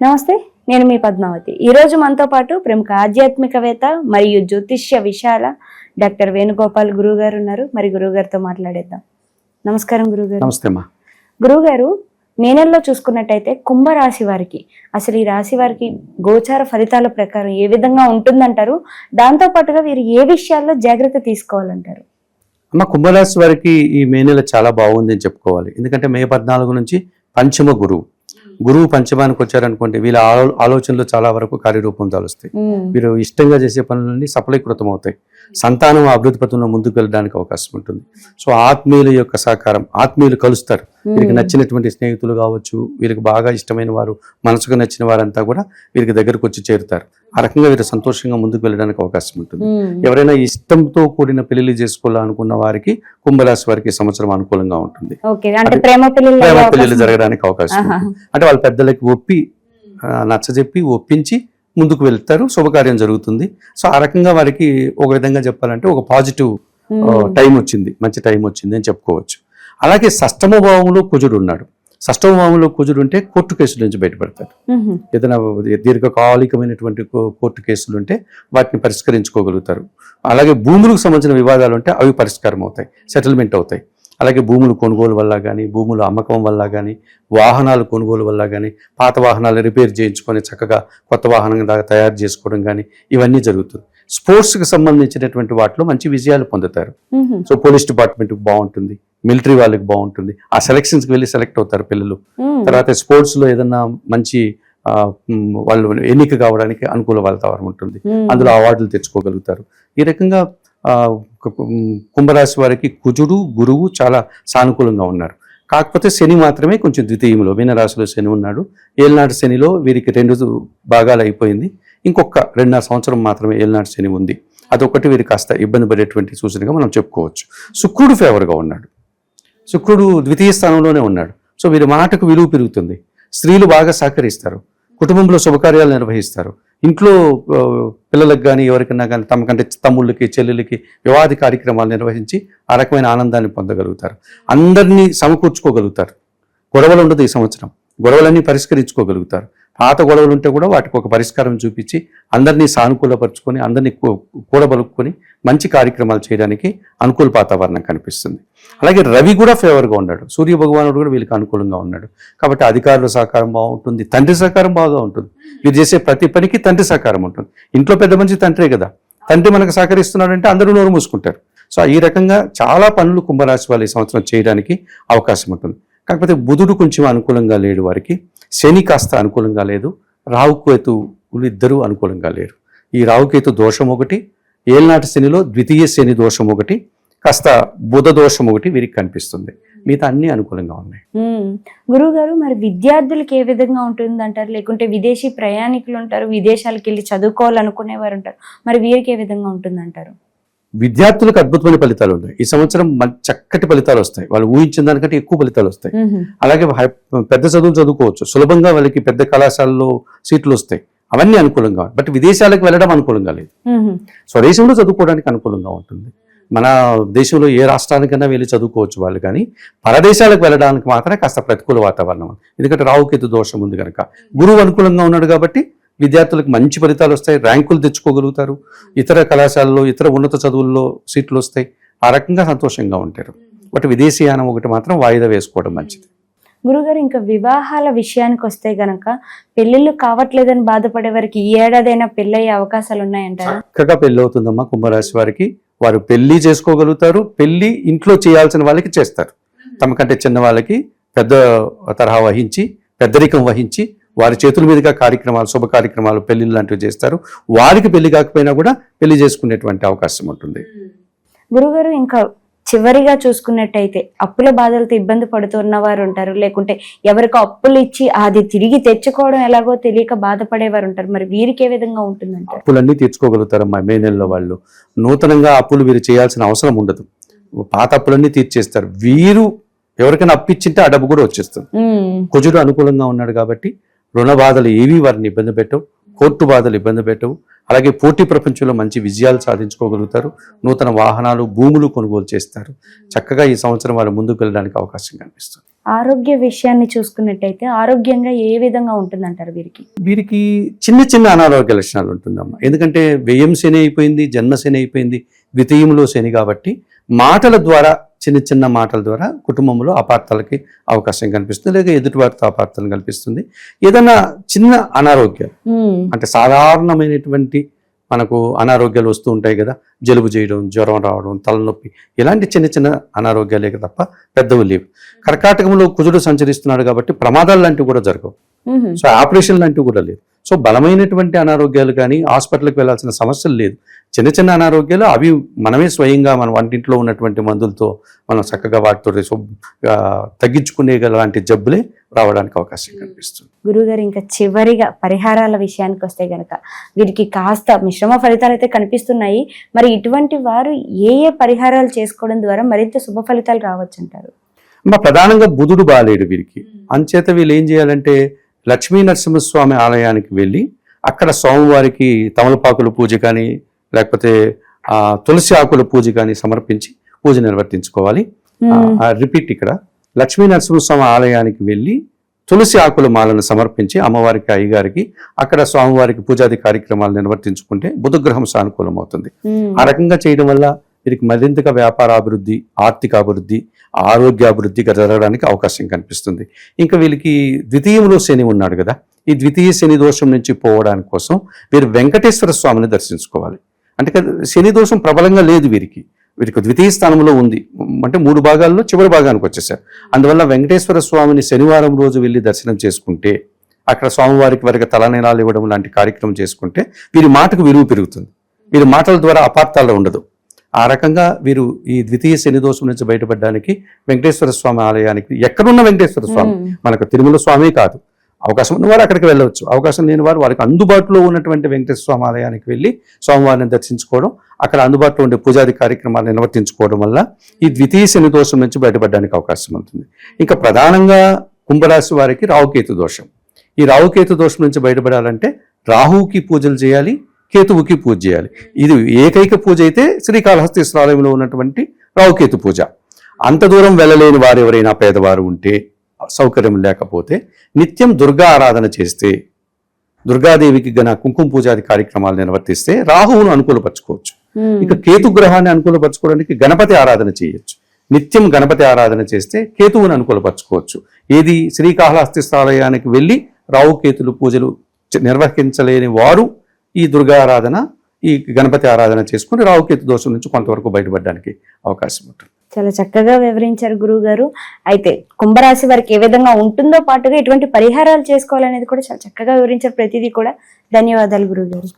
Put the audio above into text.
నమస్తే నేను మీ పద్మావతి. ఈ రోజు మనతో పాటు ప్రముఖ ఆధ్యాత్మికవేత్త మరియు జ్యోతిష్య విశాల డాక్టర్ వేణుగోపాల్ గురువు గారు ఉన్నారు. మరి గురువు గారితో మాట్లాడేద్దాం. నమస్కారం గురుగారు నమస్తే అమ్మా. గురువు గారు మే నెలలో చూసుకున్నట్టయితే కుంభరాశి వారికి అసలు ఈ రాశి వారికి గోచార ఫలితాల ప్రకారం ఏ విధంగా ఉంటుందంటారు? దాంతో పాటుగా వీరు ఏ విషయాల్లో జాగ్రత్త తీసుకోవాలంటారు? అమ్మ కుంభరాశి వారికి ఈ మే నెల చాలా బాగుంది అని చెప్పుకోవాలి. ఎందుకంటే మే పద్నాలుగు నుంచి పంచమ గురువు. గురువు పంచమానికి వచ్చారనుకోండి వీళ్ళ ఆలో- ఆలోచనలు చాలా వరకు కార్యరూపం దాలుస్తాయి వీరు ఇష్టంగా చేసే పనులన్నీ సఫలీకృతం అవుతాయి సంతానం అభివృద్ధి పథంలో ముందుకు వెళ్ళడానికి అవకాశం ఉంటుంది. సో ఆత్మీయుల యొక్క సహకారం ఆత్మీయులు కలుస్తారు. వీరికి నచ్చినటువంటి స్నేహితులు కావచ్చు వీరికి బాగా ఇష్టమైన వారు మనసుకు నచ్చిన వారంతా కూడా వీరికి దగ్గరకు వచ్చి చేరుతారు. ఆ రకంగా వీరు సంతోషంగా ముందుకు వెళ్ళడానికి అవకాశం ఉంటుంది. ఉమ్, ఎవరైనా ఇష్టంతో కూడిన పెళ్ళి చేసుకోవాలనుకున్న వారికి కుంభరాశి వారికి సంవత్సరం అనుకూలంగా ఉంటుంది. ప్రేమ పెళ్ళిళ్ళు అవకాశం- జరగడానికి అవకాశం అంటే వాళ్ళ పెద్దలకి ఒప్పి నచ్చజెప్పి ఒప్పించి ముందుకు వెళ్తారు శుభకార్యం జరుగుతుంది. సో ఆ రకంగా వారికి ఒక విధంగా చెప్పాలంటే ఒక పాజిటివ్ టైం వచ్చింది. మంచి టైం వచ్చింది అని చెప్పుకోవచ్చు. అలాగే షష్టమ భావంలో కుజుడు ఉన్నాడు షష్టమ భావంలో కుజుడు ఉంటే కోర్టు కేసుల నుంచి బయటపడతారు ఏదైనా దీర్ఘకాలికమైనటువంటి కోర్టు కేసులు ఉంటే వాటిని పరిష్కరించుకోగలుగుతారు. అలాగే భూములకు సంబంధించిన వివాదాలు ఉంటే అవి పరిష్కారం అవుతాయి సెటిల్మెంట్ అవుతాయి. అలాగే భూములు కొనుగోలు వల్ల కానీ భూముల అమ్మకం వల్ల కానీ వాహనాలు కొనుగోలు వల్ల కానీ పాత వాహనాలు రిపేర్ చేయించుకొని చక్కగా కొత్త వాహనం దాకా తయారు చేసుకోవడం కానీ ఇవన్నీ జరుగుతుంది. స్పోర్ట్స్కి సంబంధించినటువంటి వాటిలో మంచి విజయాలు పొందుతారు. సో పోలీస్ డిపార్ట్మెంట్కి బాగుంటుంది. మిలిటరీ వాళ్ళకి బాగుంటుంది. ఆ సెలక్షన్స్కి వెళ్ళి సెలెక్ట్ అవుతారు పిల్లలు. తర్వాత స్పోర్ట్స్లో ఏదన్నా మంచి వాళ్ళు ఎన్నిక కావడానికి అనుకూల వాతావరణం ఉంటుంది. అందులో అవార్డులు తెచ్చుకోగలుగుతారు. ఈ రకంగా కుంభరాశి వారికి కుజుడు గురువు చాలా సానుకూలంగా ఉన్నారు. కాకపోతే శని మాత్రమే కొంచెం ద్వితీయంలో మీనరాశిలో శని ఉన్నాడు. ఏళ్ళనాటి శనిలో వీరికి రెండు భాగాలు అయిపోయింది. ఇంకొక రెండున్నర సంవత్సరం మాత్రమే ఏళ్ళనాటి శని ఉంది. అదొకటి వీరికి కాస్త ఇబ్బంది పడేటువంటి సూచనగా మనం చెప్పుకోవచ్చు. శుక్రుడు ఫేవర్గా ఉన్నాడు. శుక్రుడు ద్వితీయ స్థానంలోనే ఉన్నాడు. సో వీరి మాటకు విలువ పెరుగుతుంది. స్త్రీలు బాగా సహకరిస్తారు. కుటుంబంలో శుభకార్యాలు నిర్వహిస్తారు. ఇంట్లో పిల్లలకు కానీ ఎవరికైనా కానీ తమకంటే తమ్ముళ్ళకి చెల్లెలకి వివాది కార్యక్రమాలు నిర్వహించి ఆ రకమైన ఆనందాన్ని పొందగలుగుతారు. అందరినీ సమకూర్చుకోగలుగుతారు. గొడవలు ఉండదు ఈ సంవత్సరం. గొడవలన్నీ పరిష్కరించుకోగలుగుతారు. పాత గొడవలు ఉంటే కూడా వాటికి ఒక పరిష్కారం చూపించి అందరినీ సానుకూలపరుచుకొని అందరినీ కూ- కూడబలుపుకొని మంచి కార్యక్రమాలు చేయడానికి అనుకూల వాతావరణం కనిపిస్తుంది. అలాగే రవి కూడా ఫేవర్గా ఉన్నాడు. సూర్య భగవానుడు కూడా వీళ్ళకి అనుకూలంగా ఉన్నాడు. కాబట్టి అధికారుల సహకారం బాగుంటుంది తండ్రి సహకారం బాగా ఉంటుంది. వీరు చేసే ప్రతి పనికి తండ్రి సహకారం ఉంటుంది. ఇంట్లో పెద్ద మంచి తండ్రే కదా. తండ్రి మనకు సహకరిస్తున్నాడంటే అందరూ నోరు మూసుకుంటారు. సో ఈ రకంగా చాలా పనులు కుంభరాశి వాళ్ళు ఈ సంవత్సరం చేయడానికి అవకాశం ఉంటుంది. కాకపోతే బుధుడు కొంచెం అనుకూలంగా లేడు వారికి. శని కాస్త అనుకూలంగా లేదు. రావుకేతులు ఇద్దరూ అనుకూలంగా లేరు. ఈ రావుకేతు దోషం ఒకటి ఏళ్ళనాటి శనిలో ద్వితీయ శని దోషం ఒకటి కాస్త బుధ దోషం ఒకటి వీరికి కనిపిస్తుంది. మిగతా అన్ని అనుకూలంగా ఉన్నాయి. గురువు గారు మరి విద్యార్థులకి ఏ విధంగా ఉంటుంది అంటారు లేకుంటే విదేశీ ప్రయాణికులు ఉంటారు విదేశాలకు వెళ్ళి చదువుకోవాలనుకునేవారు ఉంటారు. మరి వీరికి ఏ విధంగా ఉంటుంది అంటారు విద్యార్థులకు అద్భుతమైన ఫలితాలు ఉన్నాయి. ఈ సంవత్సరం చక్కటి ఫలితాలు వస్తాయి. వాళ్ళు ఊహించిన దానికంటే ఎక్కువ ఫలితాలు వస్తాయి. అలాగే పెద్ద చదువులు చదువుకోవచ్చు. సులభంగా వాళ్ళకి పెద్ద కళాశాలలో సీట్లు వస్తాయి. అవన్నీ అనుకూలంగా. బట్ విదేశాలకు వెళ్ళడం అనుకూలంగా లేదు. స్వదేశంలో చదువుకోవడానికి అనుకూలంగా ఉంటుంది. మన దేశంలో ఏ రాష్ట్రానికైనా వెళ్ళి చదువుకోవచ్చు వాళ్ళు కానీ పరదేశాలకు వెళ్ళడానికి మాత్రమే కాస్త ప్రతికూల వాతావరణం ఎందుకంటే రావుకేతు దోషం ఉంది కనుక గురువు అనుకూలంగా ఉన్నాడు కాబట్టి విద్యార్థులకు మంచి ఫలితాలు వస్తాయి ర్యాంకులు తెచ్చుకోగలుగుతారు ఇతర కళాశాలలో ఇతర ఉన్నత చదువుల్లో సీట్లు వస్తాయి. ఆ రకంగా సంతోషంగా ఉంటారు. బట్ విదేశీయానం ఒకటి మాత్రం వాయిదా వేసుకోవడం మంచిది. గురుగారు ఇంకా వివాహాల విషయానికి వస్తే గనక పెళ్ళిళ్ళు కావట్లేదని బాధపడే వారికి ఈ ఏడాదైనా పెళ్ళయ్యే అవకాశాలు ఉన్నాయంటారా? చక్కగా పెళ్ళి అవుతుందమ్మా కుంభరాశి వారికి. వారు పెళ్ళి చేసుకోగలుగుతారు పెళ్ళి ఇంట్లో చేయాల్సిన వాళ్ళకి చేస్తారు. తమకంటే చిన్న వాళ్ళకి పెద్ద తరహా వహించి పెద్దరికం వహించి వారి చేతుల మీదుగా కార్యక్రమాలు శుభ కార్యక్రమాలు పెళ్ళిళ్ళు లాంటివి చేస్తారు. వారికి పెళ్ళి కాకపోయినా కూడా పెళ్ళి చేసుకునేటువంటి అవకాశం ఉంటుంది. గురుగారు ఇంకా చివరిగా చూసుకున్నట్టయితే అప్పుల బాధలతో ఇబ్బంది పడుతున్న వారు ఉంటారు. లేకుంటే ఎవరికో అప్పులు ఇచ్చి అది తిరిగి తెచ్చుకోవడం ఎలాగో తెలియక బాధపడేవారు ఉంటారు. మరి వీరికి ఏ విధంగా ఉంటుందంటారు అప్పులన్నీ తీర్చుకోగలుగుతారమ్మా మే నెలలో వాళ్ళు. నూతనంగా అప్పులు వీరు చేయాల్సిన అవసరం ఉండదు. పాత అప్పులన్నీ తీర్చేస్తారు. వీరు ఎవరికైనా అప్పిచ్చింటే ఆ డబ్బు కూడా వచ్చేస్తుంది. కుజుడు అనుకూలంగా ఉన్నాడు కాబట్టి రుణ బాధలు ఏవి వారిని ఇబ్బంది పెట్టవు కోర్టు బాధలు ఇబ్బంది పెట్టవు. అలాగే పోటీ ప్రపంచంలో మంచి విజయాలు సాధించుకోగలుగుతారు నూతన వాహనాలు భూములు కొనుగోలు చేస్తారు. చక్కగా ఈ సంవత్సరం వాళ్ళు ముందుకు వెళ్ళడానికి అవకాశం కనిపిస్తుంది ఆరోగ్య విషయాన్ని చూసుకున్నట్టయితే ఆరోగ్యంగా ఏ విధంగా ఉంటుందంటారు వీరికి? వీరికి చిన్న చిన్న అనారోగ్య లక్షణాలు ఉంటుందమ్మా. ఎందుకంటే వ్యయం శని అయిపోయింది జన్మ శని అయిపోయింది ద్వితీయంలో శని కాబట్టి మాటల ద్వారా చిన్న చిన్న మాటల ద్వారా కుటుంబంలో అపార్థాలకి అవకాశం కనిపిస్తుంది. లేదా ఎదుటివారితో అపార్థాలను కల్పిస్తుంది ఏదైనా చిన్న అనారోగ్యం అంటే సాధారణమైనటువంటి మనకు అనారోగ్యాలు వస్తూ ఉంటాయి కదా. జలుబు చేయడం జ్వరం రావడం తలనొప్పి ఇలాంటి చిన్న చిన్న అనారోగ్యాలే తప్ప పెద్దవి లేవు. కర్కాటకంలో కుజుడు సంచరిస్తున్నాడు కాబట్టి ప్రమాదాలు లాంటివి కూడా జరగవు. సో ఆపరేషన్ లాంటివి కూడా లేదు సో బలమైనటువంటి అనారోగ్యాలు కానీ హాస్పిటల్కి వెళ్ళాల్సిన సమస్యలు లేదు. చిన్న చిన్న అనారోగ్యాలు అవి మనమే స్వయంగా మన వంటింట్లో ఉన్నటువంటి మందులతో మనం చక్కగా వాటితో తగ్గించుకునే లాంటి జబ్బులే రావడానికి అవకాశం కనిపిస్తుంది. గురుగారు ఇంకా చివరిగా పరిహారాల విషయానికి వస్తే గనక వీరికి కాస్త మిశ్రమ ఫలితాలు అయితే కనిపిస్తున్నాయి. మరి ఇటువంటి వారు ఏ ఏ పరిహారాలు చేసుకోవడం ద్వారా మరింత శుభ ఫలితాలు రావచ్చు అంటారు ప్రధానంగా బుధుడు బాలేడు వీరికి. అంచేత వీళ్ళు ఏం చేయాలంటే లక్ష్మీ నరసింహస్వామి ఆలయానికి వెళ్ళి అక్కడ స్వామివారికి తమలపాకుల పూజ కానీ లేకపోతే ఆ, తులసి ఆకుల పూజ కానీ సమర్పించి పూజ నిర్వర్తించుకోవాలి. రిపీట్ ఇక్కడ. లక్ష్మీ నరసింహస్వామి ఆలయానికి వెళ్ళి తులసి ఆకుల మాలను సమర్పించి అమ్మవారికి అయ్యగారికి అక్కడ స్వామివారికి పూజాది కార్యక్రమాలు నిర్వర్తించుకుంటే బుధగ్రహం సానుకూలం అవుతుంది ఆ రకంగా చేయడం వల్ల వీరికి మరింతగా వ్యాపార అభివృద్ధి ఆర్థిక అభివృద్ధి ఆరోగ్య అభివృద్ధి జరగడానికి అవకాశం కనిపిస్తుంది. ఇంకా వీళ్ళకి ద్వితీయంలో శని ఉన్నాడు కదా ఈ ద్వితీయ శని దోషం నుంచి పోవడానికి కోసం వీరు వెంకటేశ్వర స్వామిని దర్శించుకోవాలి. అంటే శని దోషం ప్రబలంగా లేదు వీరికి. వీరికి ద్వితీయ స్థానంలో ఉంది. అంటే మూడు భాగాల్లో చివరి భాగానికి వచ్చేసారు. అందువల్ల వెంకటేశ్వర స్వామిని శనివారం రోజు వెళ్ళి దర్శనం చేసుకుంటే అక్కడ స్వామివారికి వారికి తలనీలాలు ఇవ్వడం లాంటి కార్యక్రమం చేసుకుంటే వీరి మాటకు విలువ పెరుగుతుంది. వీరి మాటల ద్వారా అపార్థాలు ఉండదు. ఆ రకంగా వీరు ఈ ద్వితీయ శని దోషం నుంచి బయటపడడానికి వెంకటేశ్వర స్వామి ఆలయానికి ఎక్కడున్న వెంకటేశ్వర స్వామి మనకు తిరుమల స్వామి కాదు. అవకాశం ఉన్న వారు అక్కడికి వెళ్ళవచ్చు. అవకాశం లేని వారు వారికి అందుబాటులో ఉన్నటువంటి వెంకటేశ్వర స్వామి ఆలయానికి వెళ్ళి స్వామివారిని దర్శించుకోవడం అక్కడ అందుబాటులో ఉండే పూజాది కార్యక్రమాలు నిర్వర్తించుకోవడం వల్ల ఈ ద్వితీయ శని దోషం నుంచి బయటపడడానికి అవకాశం ఉంటుంది. ఇంకా ప్రధానంగా కుంభరాశి వారికి రాహుకేతు దోషం. ఈ రాహుకేతు దోషం నుంచి బయటపడాలంటే రాహువుకి పూజలు చేయాలి కేతువుకి పూజ చేయాలి. ఇది ఏకైక పూజ అయితే శ్రీకాళహస్తీశ్వరాలయంలో ఉన్నటువంటి రాహుకేతు పూజ. అంత దూరం వెళ్ళలేని వారు ఎవరైనా పేదవారు ఉంటే సౌకర్యం లేకపోతే నిత్యం దుర్గా ఆరాధన చేస్తే దుర్గాదేవికి గన కుంకుమ పూజాది కార్యక్రమాలు నిర్వర్తిస్తే రాహువును అనుకూలపరచుకోవచ్చు. ఇక కేతు గ్రహాన్ని అనుకూలపరచుకోవడానికి గణపతి ఆరాధన చేయొచ్చు. నిత్యం గణపతి ఆరాధన చేస్తే కేతువుని అనుకూలపరచుకోవచ్చు. ఏది? శ్రీకాళహస్తిస్థాలయానికి వెళ్ళి రావు కేతులు పూజలు నిర్వహించలేని వారు ఈ దుర్గా ఆరాధన ఈ గణపతి ఆరాధన చేసుకుని రావుకేతు దోషం నుంచి కొంతవరకు బయటపడడానికి అవకాశం ఉంటుంది. చాలా చక్కగా వివరించారు గురువు గారు అయితే కుంభరాశి వారికి ఏ విధంగా ఉంటుందో పాటుగా ఎటువంటి పరిహారాలు చేసుకోవాలనేది కూడా చాలా చక్కగా వివరించారు. ప్రతిదీ కూడా ధన్యవాదాలు గురువు గారు